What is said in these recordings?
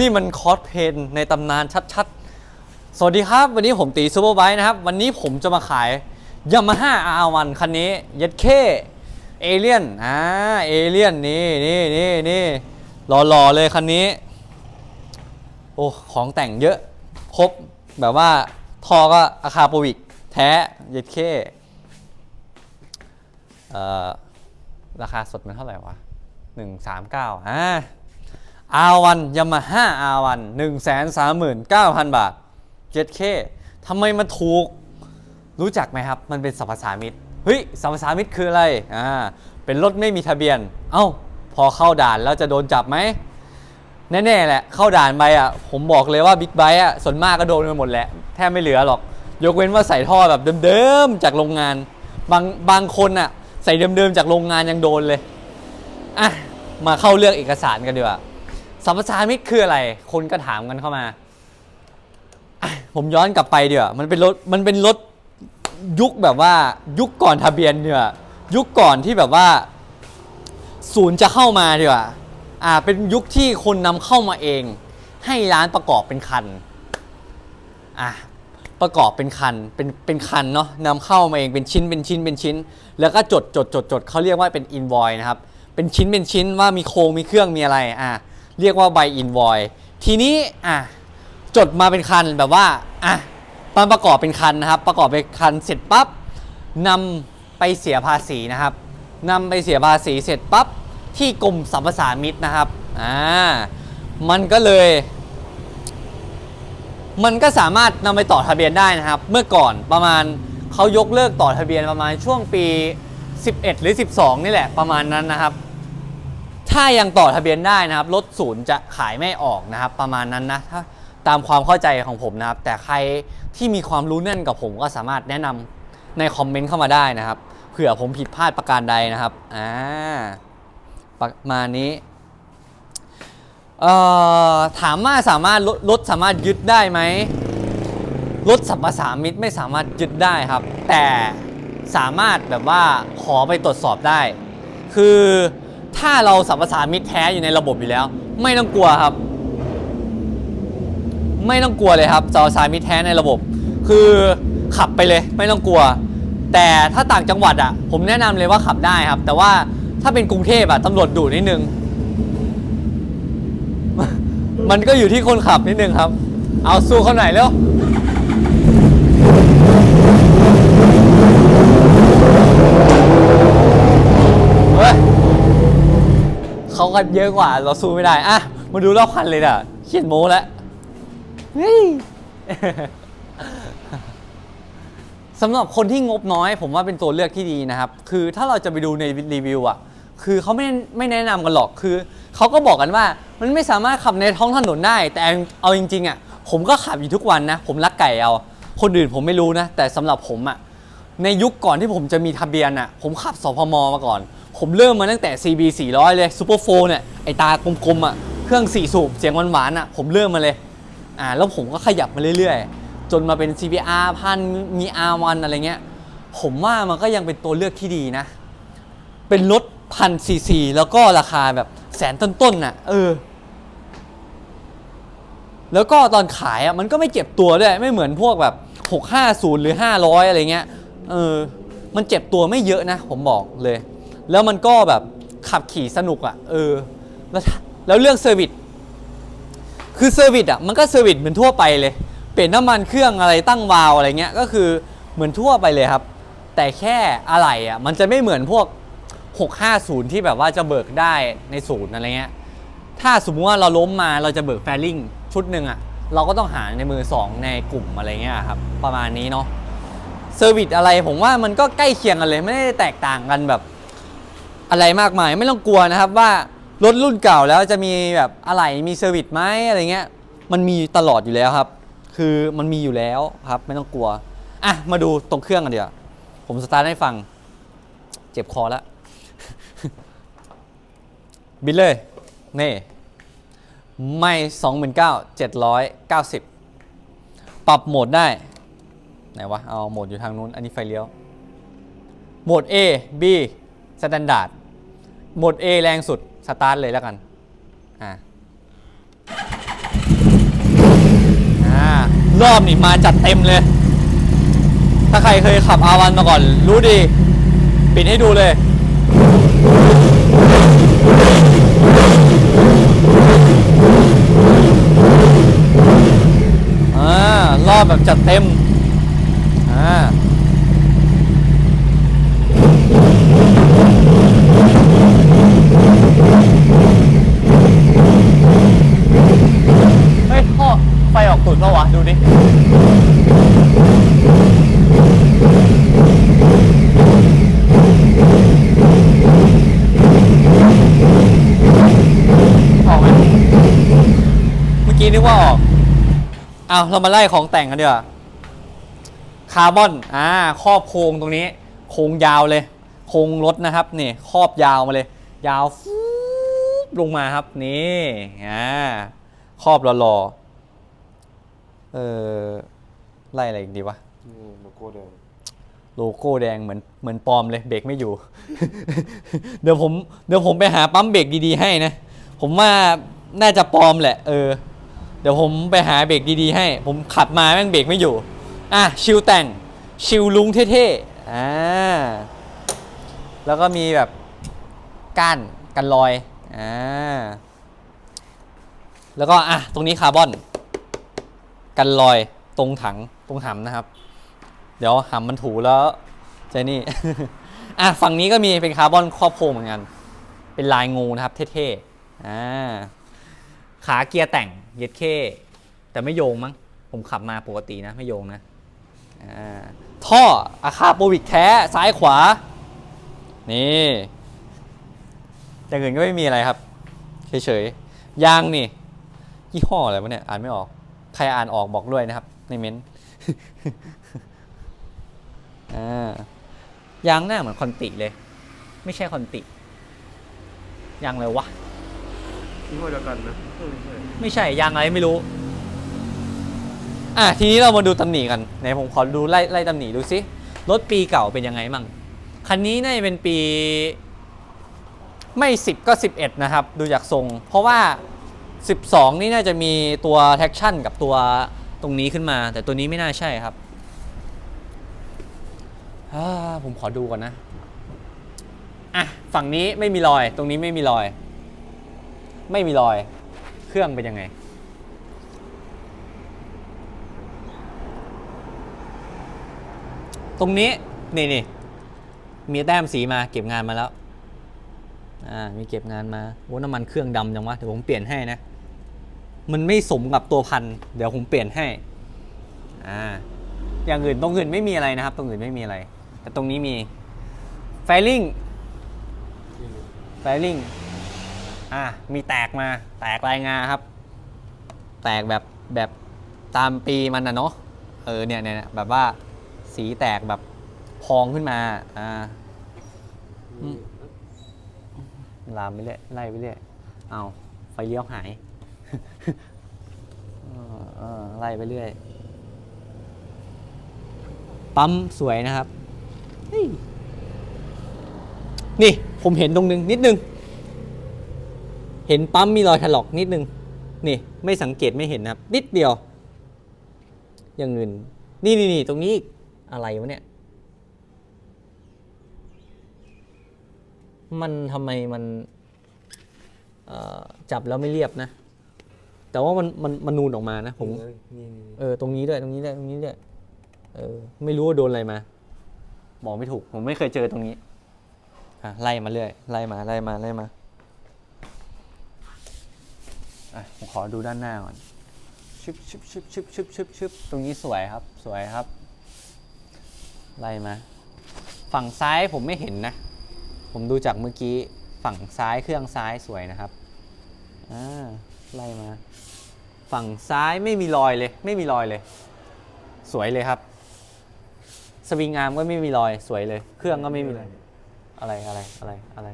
นี่มันคอสเพนในตำนานชัดๆ สวัสดีครับ วันนี้ผมตีซูเปอร์ไบค์นะครับ วันนี้ผมจะมาขายยามาฮ่า R1 คันนี้ยัดเคเอเลียนอ่าเอเลียนนี่นี่นี่นี่หล่อๆเลยคันนี้ โอ้ ของแต่งเยอะ ครบ แบบว่าทอก็อาคาโปวิก แท้เย็ดเคเอ่อราคาสดมันเท่าไหร่วะ 139อ่า R1 Yamaha R1 139,000บาท 7K ทำไมมันถูก รู้จักไหมครับ มันเป็นสรรพสามิตเฮ้ยสรรพสามิตคืออะไรอ่าเป็นรถไม่มีทะเบียน เอ้า พอเข้าด่านแล้วจะโดนจับไหมแน่ๆแหละเข้าด่านไปอะ ผมบอกเลยว่าบิ๊กไบค์อะส่วนมากก็โดนไปหมดแหละ แทบไม่เหลือหรอก ยกเว้นว่าใส่ท่อแบบเดิมๆจากโรงงาน บางบางคนอะใส่เดิมๆจากโรงงานยังโดนเลยอะมาเข้าเรื่องเอกสารกันดีกว่า สัมปทานมิตรคืออะไร คนก็ถามกันเข้ามา ผมย้อนกลับไปเดี๋ยวมันเป็นรถมันเป็นรถยุคแบบว่ายุคก่อนทะเบียนเนี่ยยุคก่อนที่แบบว่า ศูนย์จะเข้ามาดีกว่าอ่า เป็นยุคที่คนนำเข้ามาเอง ให้ร้านประกอบเป็นคันอะประกอบเป็นคันเป็นเป็นคันเนาะนำเข้ามาเองเป็นชิ้นเป็นชิ้นเป็นชิ้น แล้วก็จดจดจดจดเขาเรียกว่าเป็นอินวอยนะครับ เป็นชิ้นเป็นชิ้นว่ามีโครงมีเครื่องมีอะไรอะ เรียกว่าใบอินวอยทีนี้อะจดมาเป็นคันแบบว่าอะมันประกอบเป็นคันนะครับ ประกอบเป็นคันเสร็จปั๊บนำไปเสียภาษีนะครับนำไปเสียภาษีเสร็จปั๊บที่กรมสรรพสามิตนะครับอ่ามันก็เลย มันก็สามารถนำไปต่อทะเบียนได้นะครับ เมื่อก่อนประมาณเขายกเลิกต่อทะเบียนประมาณช่วงปี 11 หรือ 12 นี่แหละประมาณนั้นนะครับ ถ้ายังต่อทะเบียนได้นะครับรถศูนย์จะขายไม่ออกนะครับ ประมาณนั้นนะถ้าตามความเข้าใจของผมนะครับ แต่ใครที่มีความรู้แน่นกับผมก็สามารถแนะนำในคอมเมนต์เข้ามาได้นะครับเผื่อผมผิดพลาดประการใดนะครับอ่าประมาณนี้เอ่อถามว่าสามารถรถรถสามารถยึดได้ไหมรถสัมปสามิตไม่สามารถยึดได้ครับ แต่สามารถแบบว่าขอไปตรวจสอบได้ คือ ถ้าเราสัมปสามิตรแท้อยู่ในระบบอยู่แล้ว ไม่ต้องกลัวครับ ไม่ต้องกลัวเลยครับสัมปสามิตรแท้ในระบบ คือขับไปเลย ไม่ต้องกลัว แต่ถ้าต่างจังหวัดอะ ผมแนะนำเลยว่าขับได้ครับ แต่ว่าถ้าเป็นกรุงเทพอะตำรวจดุนิดนึง มันก็อยู่ที่คนขับนิดนึงครับ เอาสู้เขาหน่อยเร็ว กันเยอะกว่า เราสู้ไม่ได้อะมาดูรอบคันเลยน่ะเขียนโม้แล้วเฮ้ยสำหรับคนที่งบน้อย ผมว่าเป็นตัวเลือกที่ดีนะครับ คือถ้าเราจะไปดูในรีวิวอะ คือเขาไม่ไม่แนะนำกันหรอกคือเขาก็บอกกันว่า มันไม่สามารถขับในท้องถนนได้ แต่เอาจริงๆอะผมก็ขับอยู่ทุกวันนะ ผมรักไก่เอาคนอื่นผมไม่รู้นะ แต่สำหรับผมอะในยุคก่อนที่ผมจะมีทะเบียนอะ ผมขับสพมมาก่อน ผมเริ่มมาตั้งแต่ CB 400 เลยซูเปอร์โฟเนี่ย ไอตากลมๆอะ เครื่อง4สูบเสียงหวานๆอะ ผมเริ่มมาเลย อ่า แล้วผมก็ขยับมาเรื่อยๆ จนมาเป็น CBR พันมี R1 อะไรเงี้ย ผมว่ามันก็ยังเป็นตัวเลือกที่ดีนะ เป็นรถพันซีซีแล้วก็ราคาแบบแสนต้นๆน่ะ เออ แล้วก็ตอนขายอะมันก็ไม่เจ็บตัวด้วย ไม่เหมือนพวกแบบ 650 หรือ 500 อะไรเงี้ย เออ มันเจ็บตัวไม่เยอะนะ ผมบอกเลย แล้วมันก็แบบขับขี่สนุกอะเออแล้วแล้วเรื่องเซอร์วิสคือเซอร์วิสอะมันก็เซอร์วิสเหมือนทั่วไปเลย เปลี่ยนน้ำมันเครื่องอะไรตั้งวาล์วอะไรเงี้ยก็คือเหมือนทั่วไปเลยครับ แต่แค่อะไรอะมันจะไม่เหมือนพวก 650 ที่แบบว่าจะเบิกได้ในศูนย์อะไรเงี้ยถ้าสมมติว่าเราล้มมาเราจะเบิกแฟลลิ่งชุดหนึ่งอะเราก็ต้องหาในมือสองในกลุ่มอะไรเงี้ยครับประมาณนี้เนาะเซอร์วิสอะไรผมว่ามันก็ใกล้เคียงกันเลยไม่ได้แตกต่างกันแบบ อะไรมากมาย ไม่ต้องกลัวนะครับว่ารถรุ่นเก่าแล้วจะมีแบบอะไรมีเซอร์วิสไหมอะไรเงี้ย มันมีตลอดอยู่แล้วครับ คือมันมีอยู่แล้วครับ ไม่ต้องกลัวอะมาดูตรงเครื่องกันเดี๋ยวผมสตาร์ทให้ฟัง เจ็บคอแล้วบินเลย นี่ ไม่สองหมื่นเก้าเจ็ดร้อยเก้าสิบปรับโหมดได้ ไหนวะ เอาโหมดอยู่ทางนู้น อันนี้ไฟเลี้ยว โหมด A B สแตนดาร์ด หมด A แรงสุด สตาร์ทเลยแล้วกันอ่ารอบนี่มาจัดเต็มเลย ถ้าใครเคยขับอาวันมาก่อน รู้ดี ปิดให้ดูเลยอ่ารอบแบบจัดเต็มอ่า ปะวะ ดูดิออกไหมเมื่อกี้นึกว่าออกเอาเรามาไล่ของแต่งกันดีกว่าคาร์บอนอ่าครอบโครงตรงนี้ โครงยาวเลยโครงรถนะครับนี่ครอบยาวมาเลย ยาวฟูบลงมาครับนี่อ่าครอบหล่อๆ เออไล่อะไรอีกดีวะ นี่โลโก้แดงโลโก้แดงเหมือนเหมือนปลอมเลยเบรกไม่อยู่ เดี๋ยวผมเดี๋ยวผมไปหาปั๊มเบรกดีๆให้นะ ผมว่าน่าจะปลอมแหละ เออ เดี๋ยวผมไปหาเบรกดีๆให้ ผมขับมาแม่งเบรกไม่อยู่ อะชิวแต่งชิวลุงเท่ๆอ่าแล้วก็มีแบบก้านกันรอยอ่าแล้วก็อะตรงนี้คาร์บอน กันรอยตรงถังตรงหำนะครับ เดี๋ยวหำมันถูแล้วเจนี่ อะฝั่งนี้ก็มีเป็นคาร์บอนครอบโครงเหมือนกัน เป็นลายงูนะครับ เท่ๆอ่าขาเกียร์แต่งเย็ดเคแต่ไม่โยงมั้งผมขับมาปกตินะ ไม่โยงนะอ่าท่ออาคาโปวิกแท้ซ้ายขวา นี่อย่างอื่นก็ไม่มีอะไรครับ เฉยๆยางนี่ ยี่ห้ออะไรวะเนี่ย อ่านไม่ออก ใครอ่านออกบอกด้วยนะครับ ในเม้นต์อ่ายางหน้าเหมือนคอนติเลย ไม่ใช่คอนติยางอะไรวะยี่ห้อเดียวกันนะเออไม่ใช่ไม่ใช่ยางอะไรไม่รู้ อะทีนี้เรามาดูตำหนิกันไหนผมขอดูไล่ไล่ตำหนิดูซิรถปีเก่าเป็นยังไงมั่งคันนี้น่าจะเป็นปีไม่ 10 ก็ 11 นะครับ ดูจากทรง เพราะว่า 12 นี่น่าจะมีตัว traction กับตัวตรงนี้ขึ้นมา แต่ตัวนี้ไม่น่าใช่ครับผมขอดูก่อนนะ อะ ฝั่งนี้ไม่มีรอย ตรงนี้ไม่มีรอย ไม่มีรอย เครื่องเป็นยังไง ตรงนี้ นี่นี่มีแต้มสีมาเก็บงานมาแล้ว อ่า มีเก็บงานมาโอ้น้ำมันเครื่องดำจังวะ เดี๋ยวผมเปลี่ยนให้นะ มันไม่สมกับตัวพัน เดี๋ยวผมเปลี่ยนให้ อ่า อย่างอื่นตรงอื่นไม่มีอะไรนะครับ ตรงอื่นไม่มีอะไร แต่ตรงนี้มี ไฟลิงไฟลิงอะมีแตกมา แตกรายงานครับ แตกแบบแบบตามปีมันนะเนาะ เออเนี่ยเนี่ยแบบว่าสีแตกแบบพองขึ้นมา อ่าลามไปเรื่อยไล่ไปเรื่อยเอาไฟเลี้ยวหาย เออไล่ไปเรื่อย ปั๊มสวยนะครับ นี่ผมเห็นตรงนึงนิดนึง เห็นปั๊มมีรอยถลอกนิดนึง นี่ ไม่สังเกตไม่เห็นนะครับ นิดเดียว อย่างอื่น นี่นี่นี่ตรงนี้อะไรวะเนี่ย มันทำไมมันจับแล้วไม่เรียบนะ แต่ว่ามันมันมันนูนออกมานะผม เอ้ยนี่นี่นี่เออตรงนี้ด้วยตรงนี้ด้วยตรงนี้ด้วยเออไม่รู้ว่าโดนอะไรมาบอกไม่ถูก ผมไม่เคยเจอตรงนี้อะไล่มาเรื่อยไล่มาไล่มาไล่มาอะผมขอดูด้านหน้าก่อนชึบชึบชึบชึบชึบชึบชึบตรงนี้สวยครับ สวยครับ ไล่มา ฝั่งซ้ายผมไม่เห็นนะ ผมดูจากเมื่อกี้ฝั่งซ้ายเครื่องซ้ายสวยนะครับอ่าไล่มา ฝั่งซ้ายไม่มีรอยเลย ไม่มีรอยเลย สวยเลยครับ สวิงอาร์มก็ไม่มีรอยสวยเลย เครื่องก็ไม่มีรอยอะไรอะไรอะไรอะไร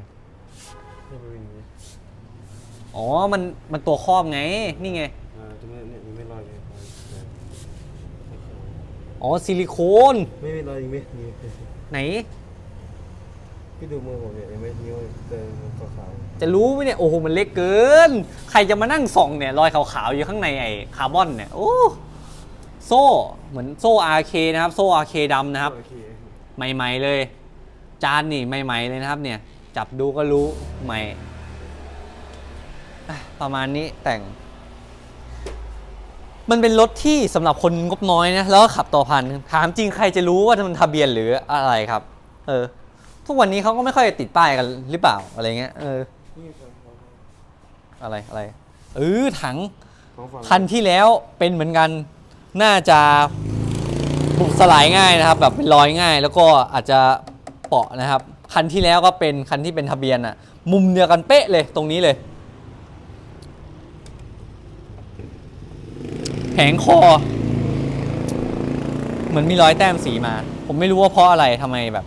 นี่เป็นอย่างนี้อ๋อ มันมันตัวครอบไง นี่ไงอ่าจะไม่เนี่ยยังไม่ลอยเลยลอยเลยอ๋อซิลิโคนไม่ไม่ลอยยังไม่นี่ไหน พี่ดูมือผมเนี่ยยังไม่นิ้วเดินขาวจะรู้ไหมเนี่ยโอ้โหมันเล็กเกิน ใครจะมานั่งส่องเนี่ยรอยขาวๆอยู่ข้างในไอ้คาร์บอนเนี่ยโอ้โซ่เหมือนโซ่ RK นะครับ โซ่ RK ดำนะครับ โอเคใหม่ๆเลย จานนี่ใหม่ๆเลยนะครับ เนี่ย จับดูก็รู้ใหม่อะประมาณนี้แต่ง มันเป็นรถที่สำหรับคนงบน้อยนะ แล้วก็ขับต่อพัน ถามจริงใครจะรู้ว่ามันทะเบียนหรืออะไรครับ เออ ทุกวันนี้เขาก็ไม่ค่อยติดป้ายกันหรือเปล่าอะไรเงี้ยเออนี่ครับของอะไรอะไรเออถังของฝั่งคันที่แล้วเป็นเหมือนกันน่าจะบุบสลายง่ายนะครับ แบบเป็นรอยง่าย แล้วก็อาจจะเปาะนะครับ คันที่แล้วก็เป็นคันที่เป็นทะเบียนอะมุมเดียวกันเป๊ะเลยตรงนี้เลยแผงคอ เหมือนมีรอยแต้มสีมา ผมไม่รู้ว่าเพราะอะไรทำไมแบบ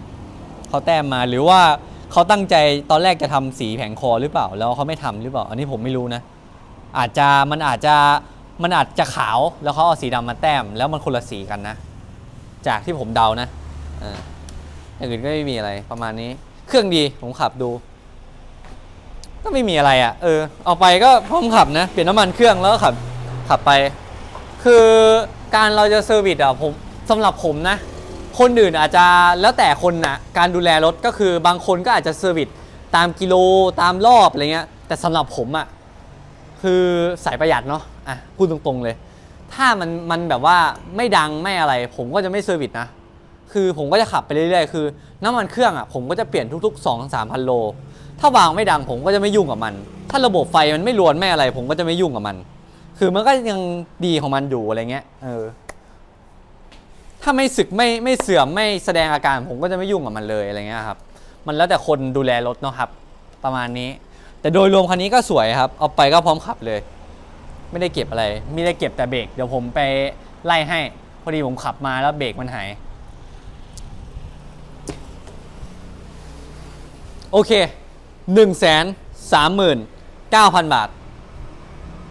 เขาแต้มมาหรือว่าเขาตั้งใจตอนแรกจะทำสีแผงคอหรือเปล่า แล้วเขาไม่ทำหรือเปล่า อันนี้ผมไม่รู้นะ อาจจะมันอาจจะมันอาจจะขาวแล้วเขาเอาสีดำมาแต้ม แล้วมันคนละสีกันนะ จากที่ผมเดานะอออย่างอื่นก็ไม่มีอะไรประมาณนี้ เครื่องดีผมขับดู ก็ไม่มีอะไรอะ่ะ เออ เอาไปก็พร้อมขับนะ เปลี่ยนน้ำมันเครื่องแล้วก็ขับขับไป คือการเราจะเซอร์วิสอะผมสำหรับผมนะ คนอื่นอาจจะแล้วแต่คนนะการดูแลรถก็คือบางคนก็อาจจะเซอร์วิสตามกิโลตามรอบอะไรเงี้ยแต่สำหรับผมอะคือสายประหยัดเนาะอะพูดตรงๆเลย ถ้ามันมันแบบว่าไม่ดังไม่อะไร ผมก็จะไม่เซอร์วิสนะ คือผมก็จะขับไปเรื่อยๆ คือ น้ำมันเครื่องอะผมก็จะเปลี่ยนทุกๆ 2 3พันโล ถ้าวางไม่ดังผมก็จะไม่ยุ่งกับมัน ถ้าระบบไฟมันไม่รวนไม่อะไร ผมก็จะไม่ยุ่งกับมัน คือมันก็ยังดีของมันอยู่อะไรเงี้ยเออ ถ้าไม่สึกไม่ไม่เสื่อมไม่แสดงอาการผมก็จะไม่ยุ่งกับมันเลยอะไรเงี้ยครับมันแล้วแต่คนดูแลรถเนาะครับ ประมาณนี้ แต่โดยรวมคันนี้ก็สวยครับ เอาไปก็พร้อมขับเลย ไม่ได้เก็บอะไรไม่ได้เก็บแต่เบรกเดี๋ยวผมไปไล่ให้ พอดีผมขับมาแล้วเบรกมันหายโอเค1นึ่งแสนสามหมื่นเก้าพันบาท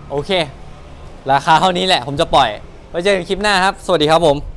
โอเค ราคาเท่านี้แหละผมจะปล่อยไว้เจอกันคลิปหน้าครับ สวัสดีครับผม